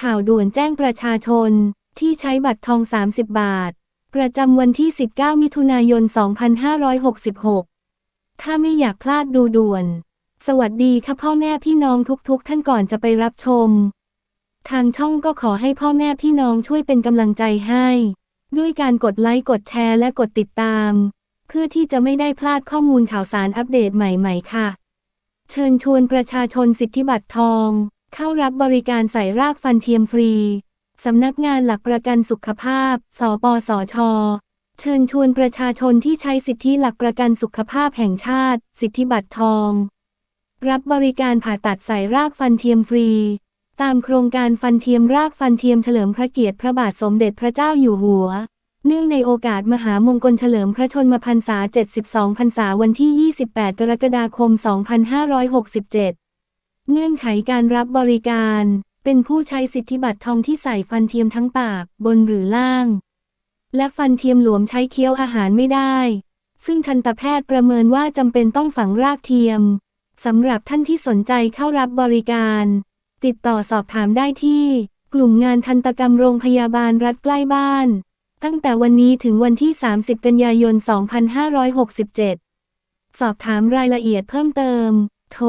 ข่าวด่วนแจ้งประชาชน ที่ใช้บัตรทอง 30 บาท ประจำวันที่ 19 มิถุนายน 2566 ถ้าไม่อยากพลาดดูด่วน สวัสดีค่ะพ่อแม่พี่น้องทุกๆ ท่านก่อนจะไปรับชม ทางช่องก็ขอให้พ่อแม่พี่น้องช่วยเป็นกำลังใจให้ ด้วยการกดไลค์กดแชร์และกดติดตาม เพื่อที่จะไม่ได้พลาดข้อมูลข่าวสารอัปเดตใหม่ ๆ ค่ะ เชิญชวนประชาชนสิทธิบัตรทอง เข้ารับบริการใส่รากฟันเทียมฟรี สำนักงานหลักประกันสุขภาพ สปสช เชิญชวนประชาชนที่ใช้สิทธิหลักประกันสุขภาพแห่งชาติ สิทธิบัตรทอง รับบริการผ่าตัดใส่รากฟันเทียมฟรี ตามโครงการฟันเทียมรากฟันเทียมเฉลิมพระเกียรติพระบาทสมเด็จพระเจ้าอยู่หัว เนื่องในโอกาสมหามงคลเฉลิมพระชนมพรรษา 72 พรรษาวันที่ 28 กรกฎาคม 2567 เงื่อนไขการรับบริการ เป็นผู้ใช้สิทธิบัตรทองที่ใส่ฟันเทียมทั้งปาก บนหรือล่าง และฟันเทียมหลวมใช้เคี้ยวอาหารไม่ได้ ซึ่งทันตแพทย์ประเมินว่าจำเป็นต้องฝังรากเทียมสำหรับท่านที่สนใจเข้ารับบริการ ติดต่อสอบถามได้ที่ กลุ่มงานทันตกรรมโรงพยาบาลรัฐใกล้บ้าน ตั้งแต่วันนี้ถึงวันที่ 30 กันยายน 2567 สอบถามรายละเอียดเพิ่มเติม โทร